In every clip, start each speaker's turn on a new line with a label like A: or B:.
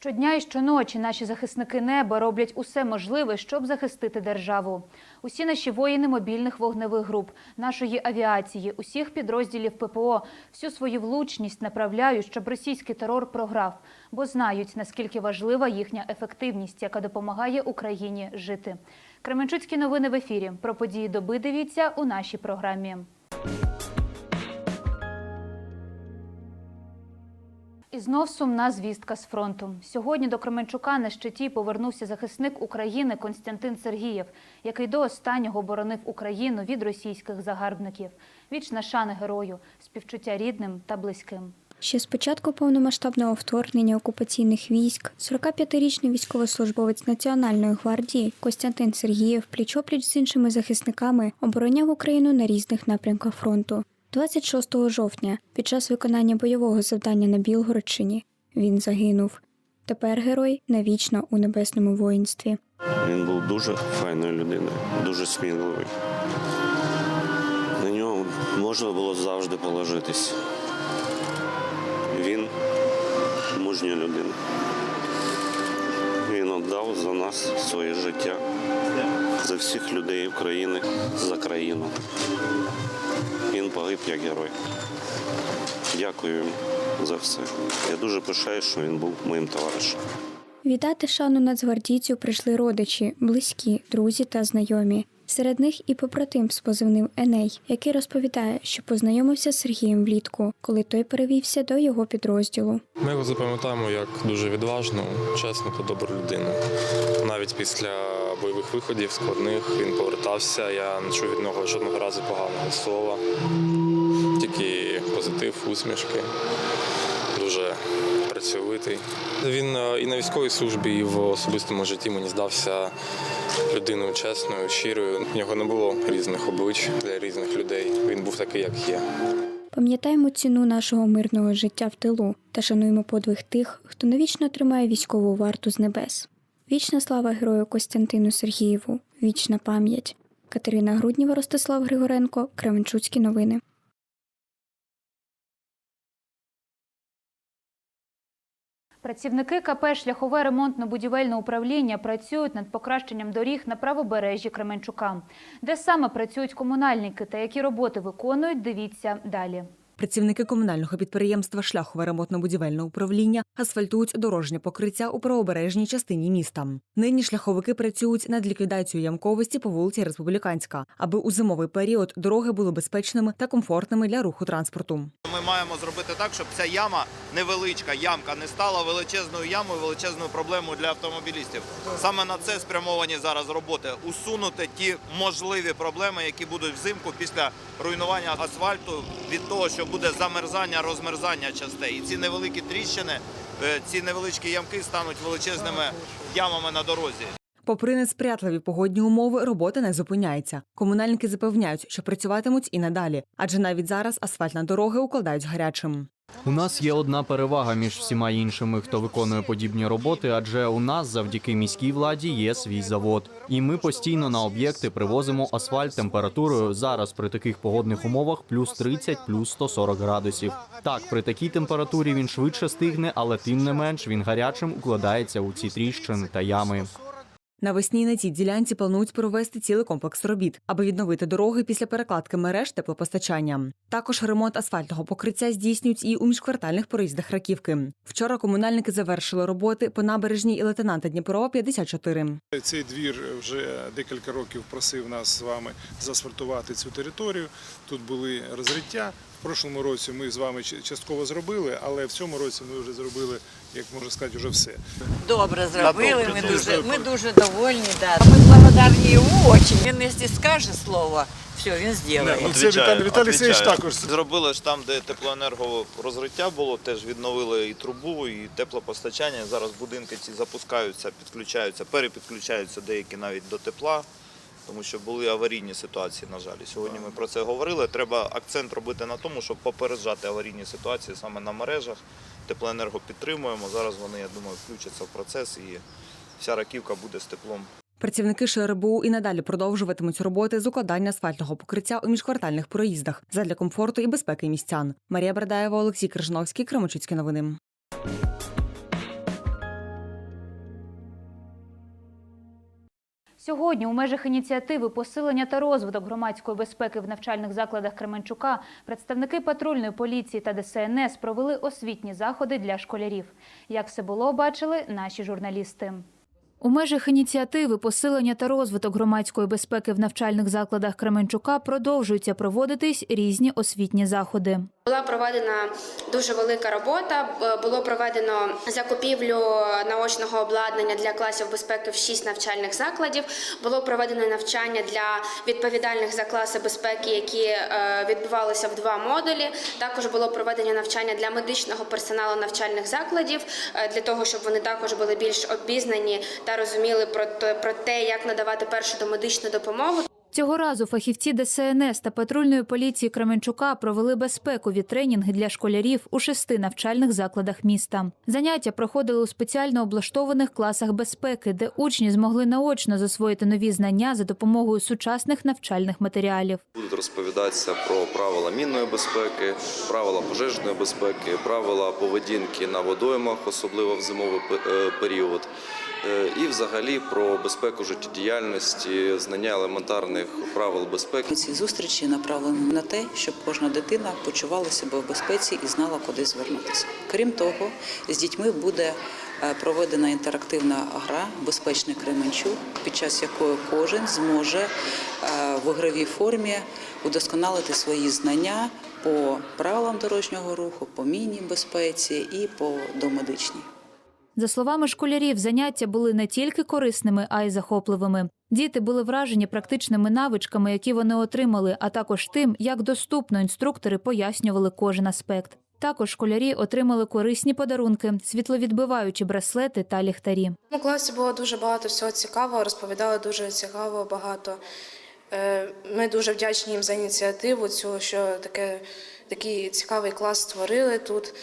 A: Щодня і щоночі наші захисники неба роблять усе можливе, щоб захистити державу. Усі наші воїни мобільних вогневих груп, нашої авіації, усіх підрозділів ППО всю свою влучність направляють, щоб російський терор програв, бо знають, наскільки важлива їхня ефективність, яка допомагає Україні жити. Кременчуцькі новини в ефірі. Про події доби дивіться у нашій програмі. І знов сумна звістка з фронту. Сьогодні до Кременчука на щиті повернувся захисник України Константин Сергієв, який до останнього боронив Україну від російських загарбників. Вічна шана герою, співчуття рідним та близьким.
B: Ще з початку повномасштабного вторгнення окупаційних військ 45-річний військовослужбовець Національної гвардії Костянтин Сергієв пліч-опліч з іншими захисниками обороняв Україну на різних напрямках фронту. 26 жовтня, під час виконання бойового завдання на Білгородщині, він загинув. Тепер герой навічно у небесному воїнстві.
C: Він був дуже файною людиною, дуже сміливий. На нього можна було завжди положитись. Він мужня людина. Він віддав за нас своє життя, за всіх людей України, за країну. Погиб як герой. Дякую за все. Я дуже пишаю, що він був моїм товаришем.
B: Віддати шану нацгвардійцю прийшли родичі, близькі, друзі та знайомі. Серед них і побратим з позивним Еней, який розповідає, що познайомився з Сергієм влітку, коли той перевівся до його підрозділу.
D: Ми його запам'ятаємо як дуже відважну, чесну та добру людину. Навіть після бойових виходів складних він повертався. Я не чув від нього жодного разу поганого слова, позитив, усмішки. Дуже працьовитий. Він е, і на військовій службі, і в особистому житті мені здався людиною чесною, щирою. В нього не було різних облич для різних людей. Він був такий, як є.
B: Пам'ятаємо ціну нашого мирного життя в тилу та шануємо подвиг тих, хто навічно тримає військову варту з небес. Вічна слава герою Костянтину Сергієву, вічна пам'ять. Катерина Грудніва, Ростислав Григоренко, Кременчуцькі новини.
A: Працівники КП «Шляхове ремонтно-будівельне управління працюють над покращенням доріг на правобережжі Кременчука. Де саме працюють комунальники та які роботи виконують, дивіться далі.
E: Працівники комунального підприємства Шляхове ремонтно-будівельне управління асфальтують дорожнє покриття у правобережній частині міста. Нині шляховики працюють над ліквідацією ямковості по вулиці Республіканська, аби у зимовий період дороги були безпечними та комфортними для руху транспорту.
F: Ми маємо зробити так, щоб ця яма невеличка ямка не стала величезною ямою, величезною проблемою для автомобілістів. Саме на це спрямовані зараз роботи усунути ті можливі проблеми, які будуть взимку після руйнування асфальту від того, що буде замерзання, розмерзання частей. І ці невеликі тріщини, е, ці невеличкі ямки стануть величезними ямами на дорозі.
E: Попри несприятливі погодні умови, робота не зупиняється. Комунальники запевняють, що працюватимуть і надалі, адже навіть зараз асфальт на дороги укладають гарячим.
G: У нас є одна перевага між всіма іншими, хто виконує подібні роботи, адже у нас завдяки міській владі є свій завод. І ми постійно на об'єкти привозимо асфальт температурою зараз при таких погодних умовах плюс 30, плюс 140 градусів. Так, при такій температурі він швидше стигне, але тим не менш він гарячим укладається у ці тріщини та ями.
E: Навесні на цій ділянці планують провести цілий комплекс робіт, аби відновити дороги після перекладки мереж теплопостачання. Також ремонт асфальтного покриття здійснюють і у міжквартальних проїздах Раківки. Вчора комунальники завершили роботи по набережній і лейтенанта Дніпрова 54.
H: Цей двір вже декілька років просив нас з вами заасфальтувати цю територію. Тут були розриття. В прошлому році ми з вами частково зробили, але в цьому році ми вже зробили, як можна сказати, вже все.
I: Добре зробили, ми дуже, ми дуже довольні. Да. Ми благодарні йому дуже. Він якщо скаже слово, все, він зробить.
H: Ну, це Віталій Віталій Сергійович також.
F: Зробили ж там, де теплоенерго розриття було, теж відновили і трубу, і теплопостачання. Зараз будинки ці запускаються, підключаються, перепідключаються деякі навіть до тепла, тому що були аварійні ситуації, на жаль. Сьогодні ми про це говорили. Треба акцент робити на тому, щоб попереджати аварійні ситуації саме на мережах. Теплоенерго підтримуємо. Зараз вони, я думаю, включаться в процес і вся раківка буде з теплом.
E: Працівники ШРБУ і надалі продовжуватимуть роботи з укладання асфальтного покриття у міжквартальних проїздах задля комфорту і безпеки містян. Марія Бердаєва, Олексій Крижновський, Кременчуцькі новини.
A: Сьогодні у межах ініціативи посилення та розвиток громадської безпеки в навчальних закладах Кременчука представники патрульної поліції та ДСНС провели освітні заходи для школярів. Як все було, бачили наші журналісти. У межах ініціативи посилення та розвиток громадської безпеки в навчальних закладах Кременчука продовжуються проводитись різні освітні заходи.
J: Була проведена дуже велика робота. Було проведено закупівлю наочного обладнання для класів безпеки в шість навчальних закладів. Було проведено навчання для відповідальних за класи безпеки, які е, відбувалися в два модулі. Також було проведено навчання для медичного персоналу навчальних закладів е, для того, щоб вони також були більш обізнані та розуміли про те, як надавати першу домедичну допомогу.
A: Цього разу фахівці ДСНС та патрульної поліції Кременчука провели безпекові тренінги для школярів у шести навчальних закладах міста. Заняття проходили у спеціально облаштованих класах безпеки, де учні змогли наочно засвоїти нові знання за допомогою сучасних навчальних матеріалів.
K: Будуть розповідатися про правила мінної безпеки, правила пожежної безпеки, правила поведінки на водоймах, особливо в зимовий е, період, і взагалі про безпеку життєдіяльності, знання елементарних правил безпеки.
L: Ці зустрічі направлені на те, щоб кожна дитина почувала себе в безпеці і знала, куди звернутися. Крім того, з дітьми буде е, проведена інтерактивна гра Безпечний Кременчук, під час якої кожен зможе е, в ігровій формі удосконалити свої знання по правилам дорожнього руху, по мінній безпеці і по домедичній.
A: За словами школярів, заняття були не тільки корисними, а й захопливими. Діти були вражені практичними навичками, які вони отримали, а також тим, як доступно інструктори пояснювали кожен аспект. Також школярі отримали корисні подарунки, світловідбиваючі браслети та ліхтарі.
J: У класі було дуже багато всього цікавого, розповідали дуже цікаво багато. Е, Ми дуже вдячні їм за ініціативу, цю, що таке, такий цікавий клас створили тут.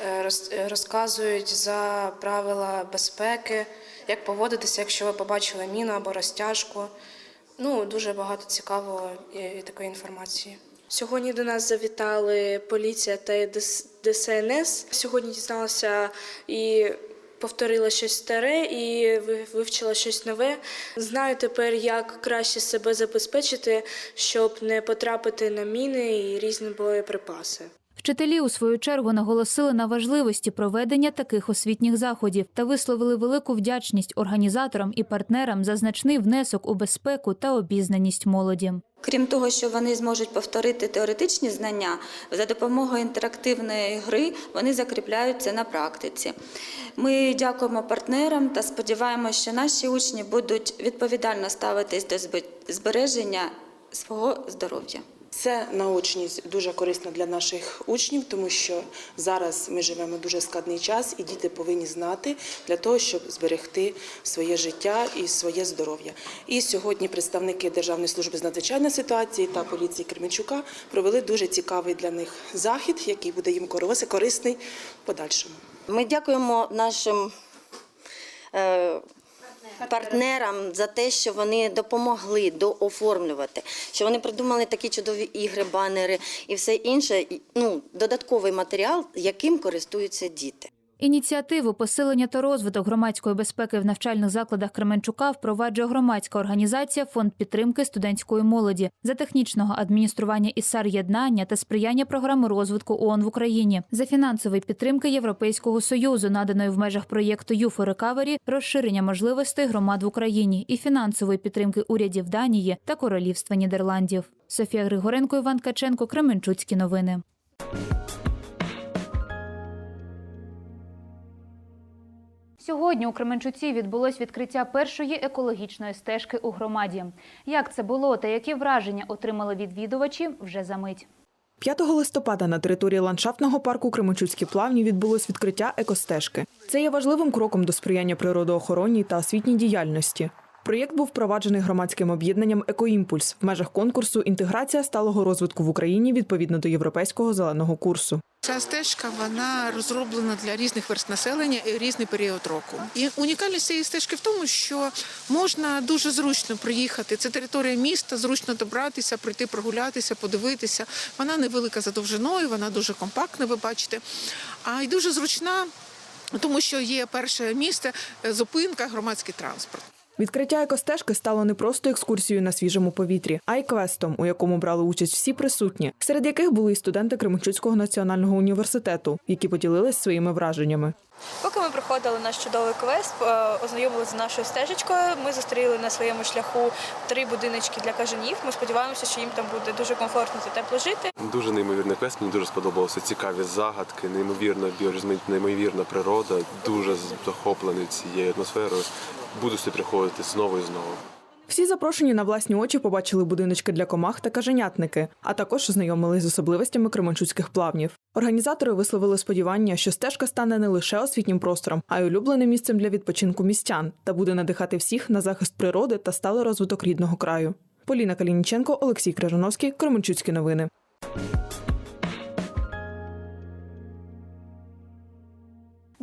J: Е, е, Розказують за правила безпеки, як поводитися, якщо ви побачили міну або розтяжку. Ну, дуже багато цікавого і такої інформації. Сьогодні до нас завітали поліція та ДС- ДСНС. Сьогодні дізналася і повторила щось старе, і ви- вивчила щось нове. Знаю тепер, як краще себе забезпечити, щоб не потрапити на міни і різні боєприпаси.
A: Вчителі у свою чергу наголосили на важливості проведення таких освітніх заходів та висловили велику вдячність організаторам і партнерам за значний внесок у безпеку та обізнаність молоді.
M: Крім того, що вони зможуть повторити теоретичні знання, за допомогою інтерактивної гри вони закріпляють це на практиці. Ми дякуємо партнерам та сподіваємося, що наші учні будуть відповідально ставитись до збе- збереження свого здоров'я.
N: Це наочність дуже корисна для наших учнів, тому що зараз ми живемо дуже складний час, і діти повинні знати для того, щоб зберегти своє життя і своє здоров'я. І сьогодні представники Державної служби з надзвичайної ситуації та поліції Кременчука провели дуже цікавий для них захід, який буде їм корис- корисний подальшому.
M: Ми дякуємо нашим е, партнерам за те, що вони допомогли дооформлювати, що вони придумали такі чудові ігри, банери і все інше. Ну, додатковий матеріал, яким користуються діти.
A: Ініціативу посилення та розвиток громадської безпеки в навчальних закладах Кременчука впроваджує громадська організація Фонд підтримки студентської молоді за технічного адміністрування ІСАР єднання та сприяння програми розвитку ООН в Україні за фінансової підтримки Європейського союзу, наданої в межах проєкту «ЮФО Рекавері», розширення можливостей громад в Україні і фінансової підтримки урядів Данії та Королівства Нідерландів. Софія Григоренко, Іван Каченко, Кременчуцькі новини. Сьогодні у Кременчуці відбулось відкриття першої екологічної стежки у громаді. Як це було та які враження отримали відвідувачі вже за мить.
O: 5 листопада на території ландшафтного парку Кременчуцькі плавні відбулось відкриття екостежки. Це є важливим кроком до сприяння природоохоронній та освітній діяльності. Проєкт був впроваджений громадським об'єднанням Екоімпульс в межах конкурсу Інтеграція сталого розвитку в Україні відповідно до європейського зеленого курсу.
P: Ця стежка вона розроблена для різних верст населення і різний період року. І унікальність цієї стежки в тому, що можна дуже зручно приїхати. Це територія міста, зручно добратися, прийти прогулятися, подивитися. Вона невелика за довжиною, вона дуже компактна, ви бачите, а й дуже зручна. Тому що є перше місце, зупинка, громадський транспорт.
O: Відкриття екостежки стало не просто екскурсією на свіжому повітрі, а й квестом, у якому брали участь всі присутні, серед яких були і студенти Кременчуцького національного університету, які поділились своїми враженнями.
Q: Поки ми проходили наш чудовий квест, е, ознайомилися з нашою стежечкою. Ми зустріли на своєму шляху три будиночки для кажанів. Ми сподіваємося, що їм там буде дуже комфортно та тепло жити.
R: Дуже неймовірний квест, мені дуже сподобалося. Цікаві загадки, неймовірна біорізноманітна, неймовірна природа. Дуже захоплений цією атмосферою. Буду сюди приходити знову і знову.
O: Всі запрошені на власні очі побачили будиночки для комах та каженятники, а також ознайомились з особливостями кременчуцьких плавнів. Організатори висловили сподівання, що стежка стане не лише освітнім простором, а й улюбленим місцем для відпочинку містян та буде надихати всіх на захист природи та сталий розвиток рідного краю. Поліна Калініченко, Олексій Крижановський, Кременчуцькі новини.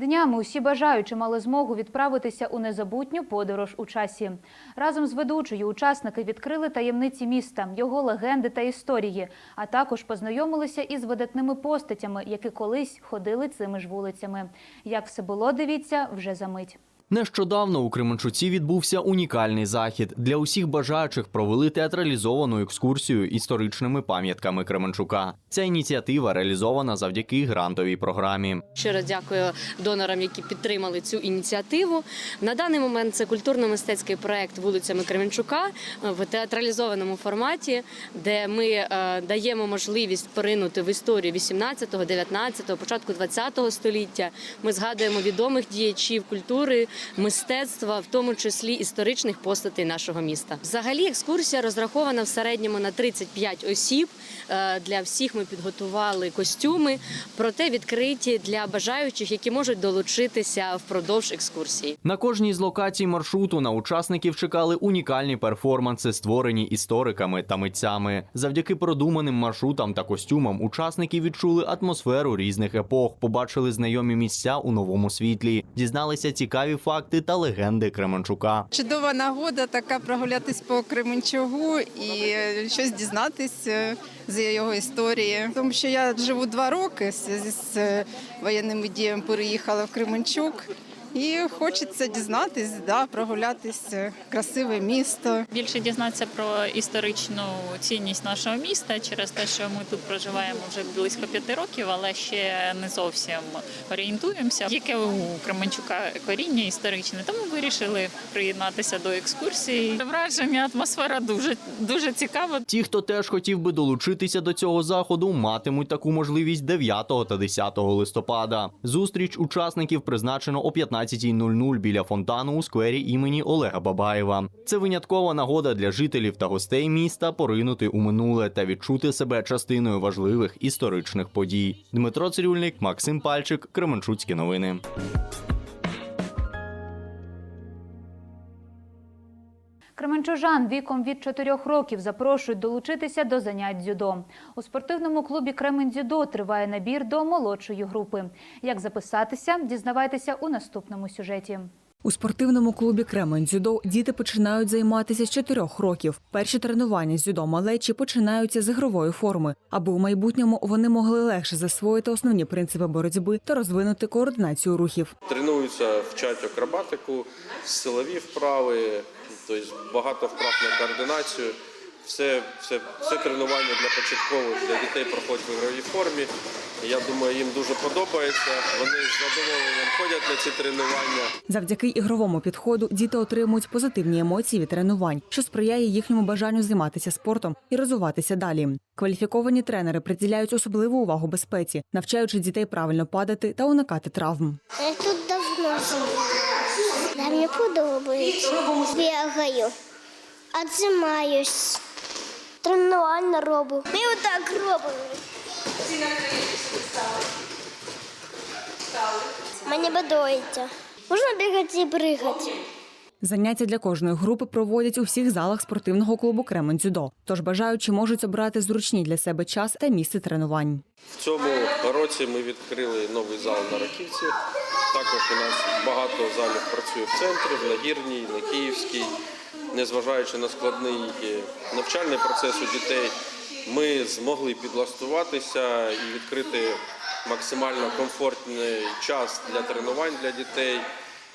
A: Днями усі бажаючі мали змогу відправитися у незабутню подорож у часі. Разом з ведучою учасники відкрили таємниці міста, його легенди та історії, а також познайомилися із видатними постатями, які колись ходили цими ж вулицями. Як все було, дивіться вже за мить.
G: Нещодавно у Кременчуці відбувся унікальний захід. Для усіх бажаючих провели театралізовану екскурсію історичними пам'ятками Кременчука. Ця ініціатива реалізована завдяки грантовій програмі.
S: Щиро дякую донорам, які підтримали цю ініціативу. На даний момент це культурно-мистецький проект вулицями Кременчука в театралізованому форматі, де ми е, даємо можливість поринути в історію 18-го, 19-го, початку 20-го століття. Ми згадуємо відомих діячів культури, мистецтва, в тому числі історичних постатей нашого міста. Взагалі, екскурсія розрахована в середньому на 35 осіб. Е, Для всіх ми підготували костюми, проте відкриті для бажаючих, які можуть долучитися впродовж екскурсії.
G: На кожній з локацій маршруту на учасників чекали унікальні перформанси, створені істориками та митцями. Завдяки продуманим маршрутам та костюмам учасники відчули атмосферу різних епох, побачили знайомі місця у новому світлі, дізналися цікаві факти та легенди Кременчука.
T: Чудова нагода така прогулятись по Кременчугу і щось дізнатись е, з його історії. Тому що я живу два роки з е, воєнними діями переїхала в Кременчук. І хочеться дізнатись, да, прогулятись, е, красиве місто.
U: Більше дізнатися про історичну цінність нашого міста через те, що ми тут проживаємо вже близько п'яти років, але ще не зовсім орієнтуємося. Яке у Кременчука коріння історичне, тому вирішили приєднатися до екскурсії. Враження атмосфера дуже дуже цікава.
G: Ті, хто теж хотів би долучитися до цього заходу, матимуть таку можливість 9 та 10 листопада. Зустріч учасників призначено о 15.00 біля фонтану у сквері імені Олега Бабаєва. Це виняткова нагода для жителів та гостей міста поринути у минуле та відчути себе частиною важливих історичних подій. Дмитро Цирюльник, Максим Пальчик, Кременчуцькі новини.
A: Кременчужан віком від 4 років запрошують долучитися до занять дзюдо. У спортивному клубі Кремень дзюдо триває набір до молодшої групи. Як записатися, дізнавайтеся у наступному сюжеті.
E: У спортивному клубі Кремень дзюдо діти починають займатися з чотирьох років. Перші тренування з дзюдо малечі починаються з ігрової форми, аби у майбутньому вони могли легше засвоїти основні принципи боротьби та розвинути координацію рухів.
R: Тренуються, вчать акробатику, силові вправи, тобто багато вправ на координацію. Все, все, все тренування для початкових для дітей проходять в ігровій формі. Я думаю, їм дуже подобається. Вони з задоволенням ходять на ці тренування.
E: Завдяки ігровому підходу діти отримують позитивні емоції від тренувань, що сприяє їхньому бажанню займатися спортом і розвиватися далі. Кваліфіковані тренери приділяють особливу увагу безпеці, навчаючи дітей правильно падати та уникати травм.
V: Я тут давно живу. Да, мені подобається. Бігаю, отжимаюсь, тренування роблю. Ми отак робимо. Мені подобається. Можна бігати і пригати.
E: Заняття для кожної групи проводять у всіх залах спортивного клубу Кремень дзюдо. Тож бажаючі можуть обрати зручні для себе час та місце тренувань.
R: В цьому році ми відкрили новий зал на Раківці. Також у нас багато залів працює в центрі, в Нагірній, на Київській. Незважаючи на складний навчальний процес у дітей, ми змогли підлаштуватися і відкрити максимально комфортний час для тренувань для дітей.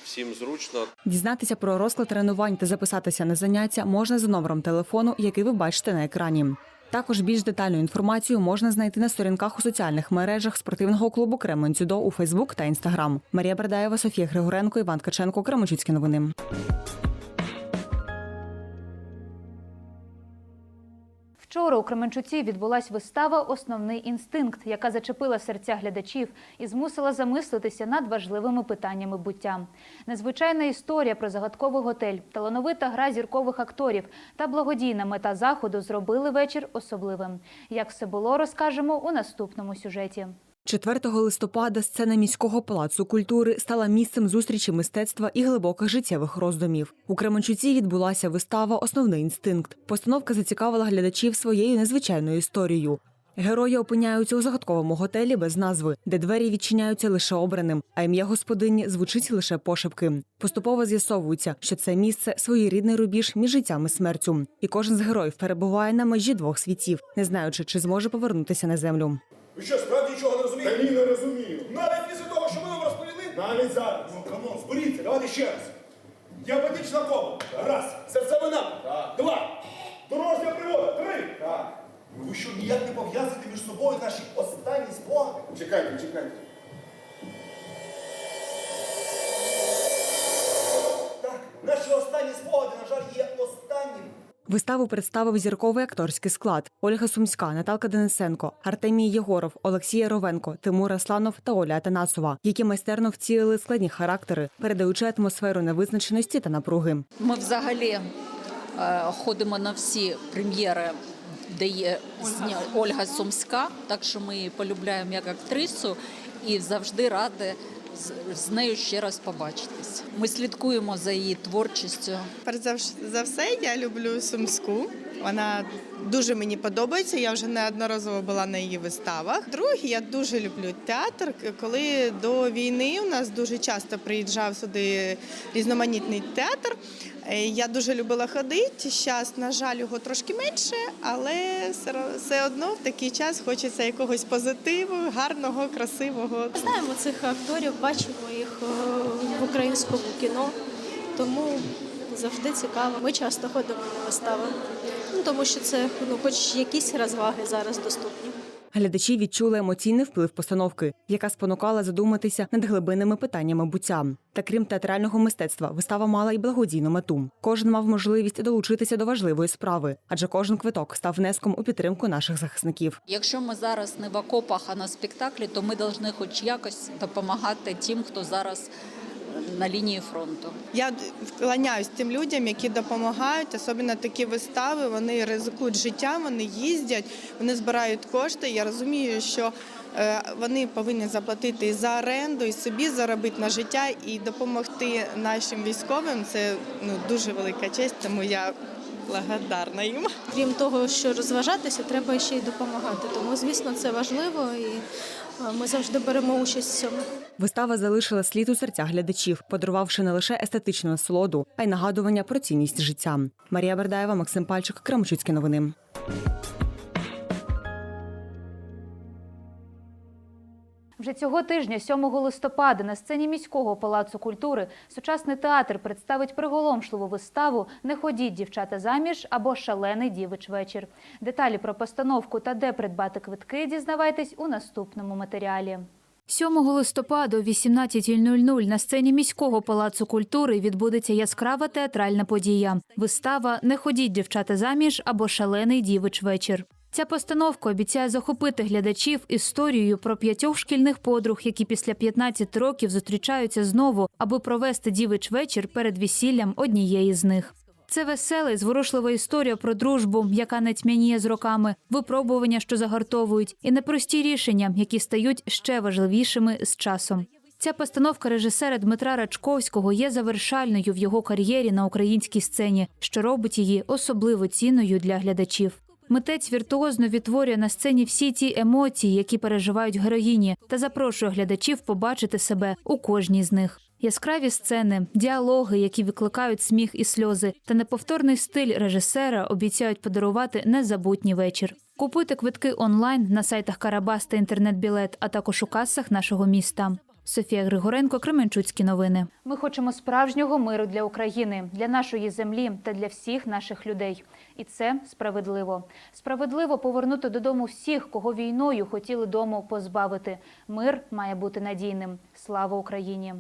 R: Всім зручно.
E: Дізнатися про розклад тренувань та записатися на заняття можна за номером телефону, який ви бачите на екрані. Також більш детальну інформацію можна знайти на сторінках у соціальних мережах спортивного клубу Кремен Дзюдо у Фейсбук та Інстаграм. Марія Бердаєва, Софія Григоренко, Іван Каченко, Кременчуцькі новини.
A: Вчора у Кременчуці відбулася вистава Основний інстинкт, яка зачепила серця глядачів і змусила замислитися над важливими питаннями буття. Незвичайна історія про загадковий готель, талановита гра зіркових акторів та благодійна мета заходу зробили вечір особливим. Як все було, розкажемо у наступному сюжеті.
E: 4 листопада сцена міського палацу культури стала місцем зустрічі мистецтва і глибоких життєвих роздумів. У Кременчуці відбулася вистава Основний інстинкт. Постановка зацікавила глядачів своєю незвичайною історією. Герої опиняються у загадковому готелі без назви, де двері відчиняються лише обраним, а ім'я господині звучить лише пошепки. Поступово з'ясовується, що це місце своєрідний рубіж між життям і смертю. І кожен з героїв перебуває на межі двох світів, не знаючи, чи зможе повернутися на землю.
W: Ви що, справді нічого не розумієте? Та ні, не розумію. Навіть після того, що ми вам розповіли? Навіть зараз. Ну, камон, зберіться, давайте ще раз. Діабетична кома. Раз. Серцевина. Так. Два. Дорожня привода. Три. Так. Ну, Ви що, ніяк не пов'язуєте між собою наші останні спогади? Чекайте, чекайте.
E: Виставу представив зірковий акторський склад: Ольга Сумська, Наталка Денисенко, Артемій Єгоров, Олексій Ровенко, Тимур Асланов та Оля Атанасова, які майстерно вцілили складні характери, передаючи атмосферу невизначеності та напруги.
X: Ми взагалі е, ходимо на всі прем'єри, де є зня- Ольга Сумська, так що ми її полюбляємо як актрису і завжди раді з- нею ще раз побачитись. Ми слідкуємо за її творчістю.
Y: Перш за все, я люблю Сумську. Вона дуже мені подобається. Я вже неодноразово була на її виставах. Друге, я дуже люблю театр. Коли до війни у нас дуже часто приїжджав сюди різноманітний театр. е, Я дуже любила ходити. Зараз, на жаль, його трошки менше, але все одно в такий час хочеться якогось позитиву, гарного, красивого.
Z: Знаємо цих акторів, бачимо їх е, в українському кіно, тому завжди цікаво. Ми часто ходимо на вистави, ну, тому що це ну, хоч якісь розваги зараз доступні.
E: Глядачі відчули емоційний вплив постановки, яка спонукала задуматися над глибинними питаннями буття. Та крім театрального мистецтва, вистава мала й благодійну мету. Кожен мав можливість долучитися до важливої справи, адже кожен квиток став внеском у підтримку наших захисників.
X: Якщо ми зараз не в окопах, а на спектаклі, то ми повинні хоч якось допомагати тим, хто зараз на лінії фронту.
Y: Я вклоняюсь тим людям, які допомагають, особливо такі вистави. Вони ризикують життям, вони їздять, вони збирають кошти. Я розумію, що е, вони повинні заплатити і за оренду, і собі заробити на життя і допомогти нашим військовим. Це ну дуже велика честь, тому я благодарна їм.
Z: Крім того, що розважатися, треба ще й допомагати. Тому, звісно, це важливо і ми завжди беремо участь в цьому.
E: Вистава залишила слід у серцях глядачів, подарувавши не лише естетичну насолоду, а й нагадування про цінність життя. Марія Бердаєва, Максим Пальчик, Крамчуцькі новини.
A: Вже цього тижня, 7 листопада, на сцені міського палацу культури сучасний театр представить приголомшливу виставу Не ходіть дівчата заміж або Шалений дівич вечір. Деталі про постановку та де придбати квитки дізнавайтесь у наступному матеріалі. 7 листопада о 18.00 на сцені міського палацу культури відбудеться яскрава театральна подія. Вистава Не ходіть дівчата заміж або Шалений дівич вечір. Ця постановка обіцяє захопити глядачів історією про п'ятьох шкільних подруг, які після 15 років зустрічаються знову, аби провести дівич вечір перед весіллям однієї з них. Це весела і зворушлива історія про дружбу, яка не тьмяніє з роками, випробування, що загартовують, і непрості рішення, які стають ще важливішими з часом. Ця постановка режисера Дмитра Рачковського є завершальною в його кар'єрі на українській сцені, що робить її особливо цінною для глядачів. Митець віртуозно відтворює на сцені всі ті емоції, які переживають героїні, та запрошує глядачів побачити себе у кожній з них. Яскраві сцени, діалоги, які викликають сміх і сльози, та неповторний стиль режисера обіцяють подарувати незабутній вечір. Купуйте квитки онлайн на сайтах Карабас та інтернет-білет, а також у касах нашого міста. Софія Григоренко, Кременчуцькі новини. Ми хочемо справжнього миру для України, для нашої землі та для всіх наших людей. І це справедливо. Справедливо повернути додому всіх, кого війною хотіли дому позбавити. Мир має бути надійним. Слава Україні!